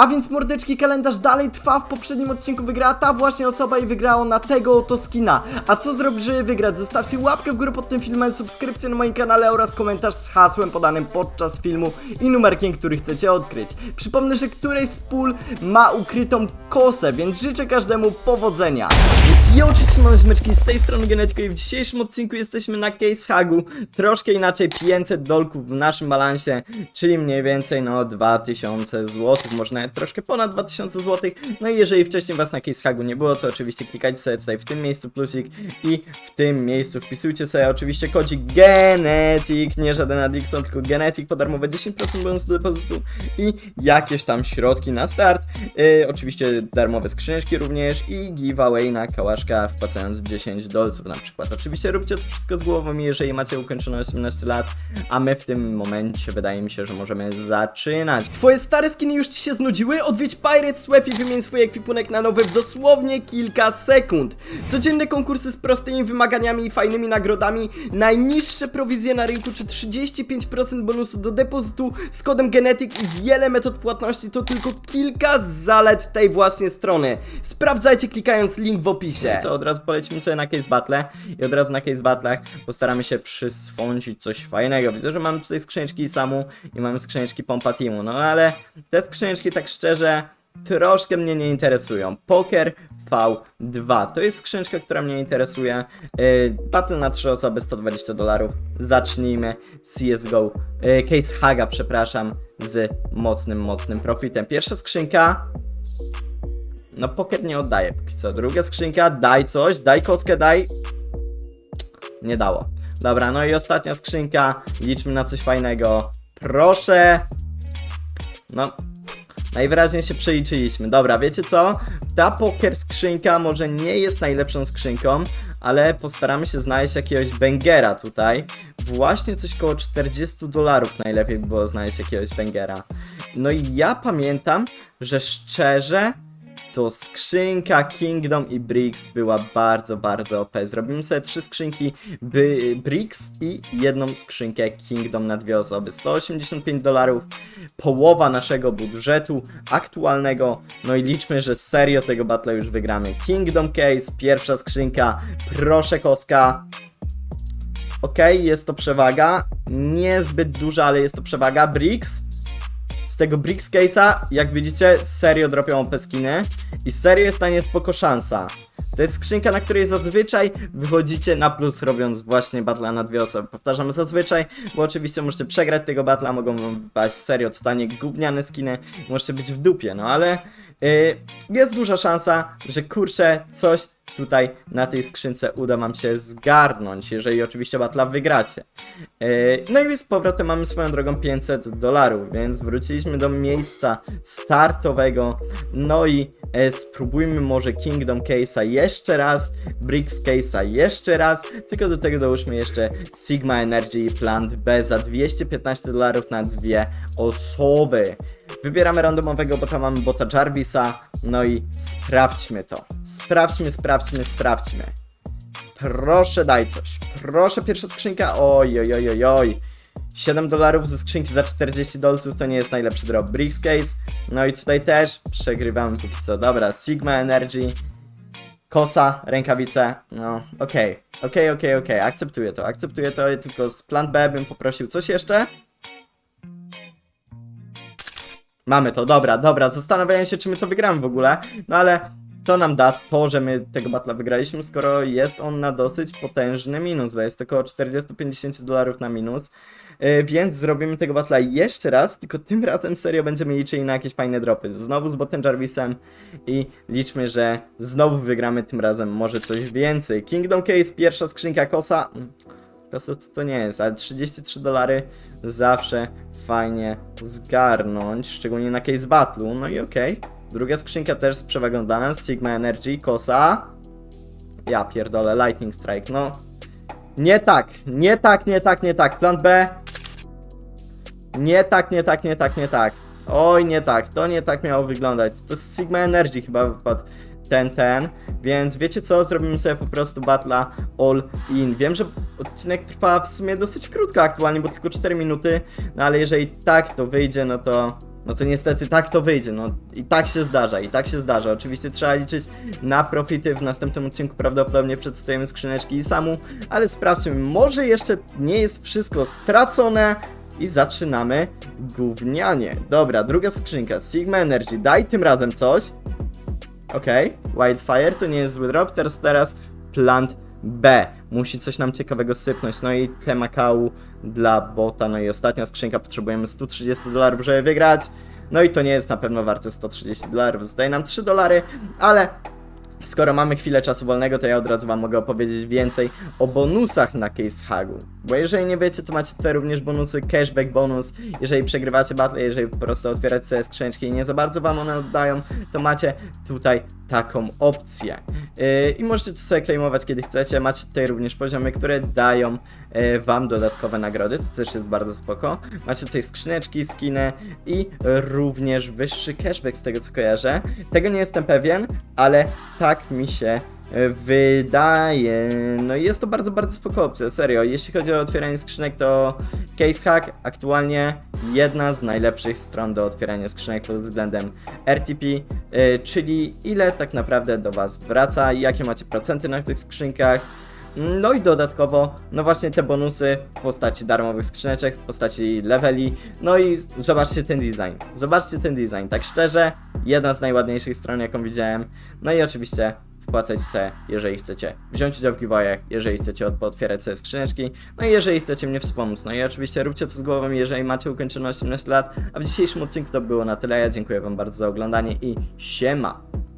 A więc mordeczki kalendarz dalej trwa, w poprzednim odcinku wygrała ta właśnie osoba i wygrało na tego oto skina. A co zrobić, żeby wygrać? Zostawcie łapkę w górę pod tym filmem, subskrypcję na moim kanale oraz komentarz z hasłem podanym podczas filmu i numerkiem, który chcecie odkryć. Przypomnę, że któreś z pól ma ukrytą kosę, więc życzę każdemu powodzenia. Więc ja oczywiście mam zmyczki z tej strony Genetiko i w dzisiejszym odcinku jesteśmy na Case Hagu. Troszkę inaczej 500 dolków w naszym balansie, czyli mniej więcej no 2000 zł, może troszkę ponad 2000 zł. No i jeżeli wcześniej was na Case Hagu nie było, to oczywiście klikajcie sobie tutaj w tym miejscu plusik i w tym miejscu wpisujcie sobie oczywiście kodzik Genetic, nie żaden Adixon, tylko Genetic po darmowe 10% bonusu do depozytu i jakieś tam środki na start. Yy, oczywiście darmowe skrzyneczki również i giveaway na kałaszka wpłacając 10 dolców na przykład. Oczywiście róbcie to wszystko z głową, jeżeli macie ukończone 18 lat, a my w tym momencie wydaje mi się, że możemy zaczynać. Twoje stare skiny już ci się znudziły? Odwiedź Pirate Swap i wymień swój ekwipunek na nowy w dosłownie kilka sekund. Codzienne konkursy z prostymi wymaganiami i fajnymi nagrodami, najniższe prowizje na rynku czy 35% bonusu do depozytu z kodem Genetic i wiele metod płatności to tylko kilka zalet tej właśnie strony. Sprawdzajcie klikając link w opisie. Co, od razu polecimy sobie na Case Battle i od razu na Case Battle'ach postaramy się przyswącić coś fajnego. Widzę, że mamy tutaj skrzyneczki samu i mamy skrzyneczki pompa teamu, no ale te skrzyneczki tak szczerze troszkę mnie nie interesują. Poker V2 to jest skrzyneczka, która mnie interesuje. Yy, battle na 3 osoby 120 dolarów. Zacznijmy. CSGO. Yy, case Haga, przepraszam, z mocnym, mocnym profitem. Pierwsza skrzynka. No, poker nie oddaje póki co. Druga skrzynka, daj coś, daj kostkę, daj. Nie dało. Dobra, no i ostatnia skrzynka. Liczmy na coś fajnego. Proszę. No, Najwyraźniej się przeliczyliśmy. Dobra, wiecie co? Ta poker skrzynka może nie jest najlepszą skrzynką, ale postaramy się znaleźć jakiegoś bangera tutaj. Właśnie coś koło 40 dolarów najlepiej by było znaleźć jakiegoś bangera. No i ja pamiętam, że szczerze to skrzynka Kingdom i Bricks była bardzo, bardzo OP. Zrobimy sobie trzy skrzynki by, Bricks i jedną skrzynkę Kingdom na dwie osoby. 185 dolarów, połowa naszego budżetu aktualnego. No i liczmy, że serio tego battle już wygramy. Kingdom Case, pierwsza skrzynka, proszę koska. Okej, jest to przewaga. Niezbyt duża, ale jest to przewaga. Bricks. Z tego Bricks Case'a, jak widzicie, serio dropią OP skiny i serio jest na nie spoko szansa. To jest skrzynka, na której zazwyczaj wychodzicie na plus robiąc właśnie battle na dwie osoby. Powtarzam zazwyczaj, bo oczywiście możecie przegrać tego battle'a, mogą wam wypaść serio totalnie gówniane skiny, możecie być w dupie, no ale jest duża szansa, że kurczę, coś tutaj na tej skrzynce uda wam się zgarnąć, jeżeli oczywiście batla wygracie. Yy, no i z powrotem mamy swoją drogą 500 dolarów, więc wróciliśmy do miejsca startowego. No i e, spróbujmy może Kingdom Case'a jeszcze raz, Bricks Case'a jeszcze raz, tylko do tego dołóżmy jeszcze Sigma Energy i Plant B za 215 dolarów na dwie osoby. Wybieramy randomowego, bo tam mamy bota Jarvisa, no i sprawdźmy to. Sprawdźmy, sprawdźmy, sprawdźmy. Proszę daj coś. Proszę pierwsza skrzynka. Oj, oj, oj, oj, oj. 7 dolarów ze skrzynki za 40 dolców to nie jest najlepszy drop. Bricks Case. No i tutaj też przegrywamy póki co. Dobra, Sigma Energy. Kosa, rękawice. No, okej. Okej, okej, okej. Akceptuję to. Akceptuję to, tylko z plan B bym poprosił coś jeszcze. Mamy to, dobra, dobra. Zastanawiałem się, czy my to wygramy w ogóle. No ale co nam da to, że my tego batla wygraliśmy, skoro jest on na dosyć potężny minus, bo jest około 40-50 dolarów na minus. Yy, więc zrobimy tego batla jeszcze raz, tylko tym razem serio będziemy liczyli na jakieś fajne dropy. Znowu z botem Jarvisem i liczmy, że znowu wygramy tym razem może coś więcej. Kingdom Case, pierwsza skrzynka kosa. Kosa to, nie jest, ale 33 dolary zawsze fajnie zgarnąć, szczególnie na case battle'u, no i okej. Druga skrzynka też z przewagą dla nas, Sigma Energy, Kosa. Ja pierdolę, Lightning Strike, no. Nie tak, nie tak, nie tak, nie tak, plan B. Nie tak, nie tak, nie tak, nie tak. Oj, nie tak, to nie tak miało wyglądać. To z Sigma Energy chyba wypadł. Ten, ten, więc wiecie co, zrobimy sobie po prostu batla all in. Wiem, że odcinek trwa w sumie dosyć krótko aktualnie, bo tylko 4 minuty, no ale jeżeli tak to wyjdzie, no to no to niestety tak to wyjdzie, no i tak się zdarza, i tak się zdarza. Oczywiście trzeba liczyć na profity, w następnym odcinku prawdopodobnie przedstawimy skrzyneczki i samu, ale sprawdźmy, może jeszcze nie jest wszystko stracone i zaczynamy gównianie. Dobra, druga skrzynka, Sigma Energy, daj tym razem coś. Okej, Wildfire to nie jest zły drop, teraz teraz Plant B. Musi coś nam ciekawego sypnąć. No i te Makau dla bota. No i ostatnia skrzynka, potrzebujemy 130 dolarów, żeby wygrać. No i to nie jest na pewno warte 130 dolarów, zostaje nam 3 dolary, ale skoro mamy chwilę czasu wolnego, to ja od razu wam mogę opowiedzieć więcej o bonusach na Case Hagu. Bo jeżeli nie wiecie, to macie tutaj również bonusy, cashback bonus, jeżeli przegrywacie battle, jeżeli po prostu otwieracie sobie skrzyneczki i nie za bardzo wam one oddają, to macie tutaj taką opcję. Yy, I możecie to sobie claimować kiedy chcecie, macie tutaj również poziomy, które dają yy, wam dodatkowe nagrody, to też jest bardzo spoko. Macie tutaj skrzyneczki, skiny i również wyższy cashback z tego co kojarzę. Tego nie jestem pewien, ale tak mi się e, wydaje. No i jest to bardzo, bardzo spoko opcja, serio. Jeśli chodzi o otwieranie skrzynek, to Case Hack aktualnie jedna z najlepszych stron do otwierania skrzynek pod względem RTP, e, czyli ile tak naprawdę do Was wraca, jakie macie procenty na tych skrzynkach. No i dodatkowo, no właśnie te bonusy w postaci darmowych skrzyneczek, w postaci leveli. No i zobaczcie ten design. Zobaczcie ten design. Tak szczerze, jedna z najładniejszych stron, jaką widziałem. No i oczywiście wpłacać se, jeżeli chcecie wziąć udział w giveawayach, jeżeli chcecie otwierać sobie skrzyneczki, no i jeżeli chcecie mnie wspomóc. No i oczywiście róbcie co z głową, jeżeli macie ukończone 18 lat. A w dzisiejszym odcinku to było na tyle. Ja dziękuję Wam bardzo za oglądanie i siema!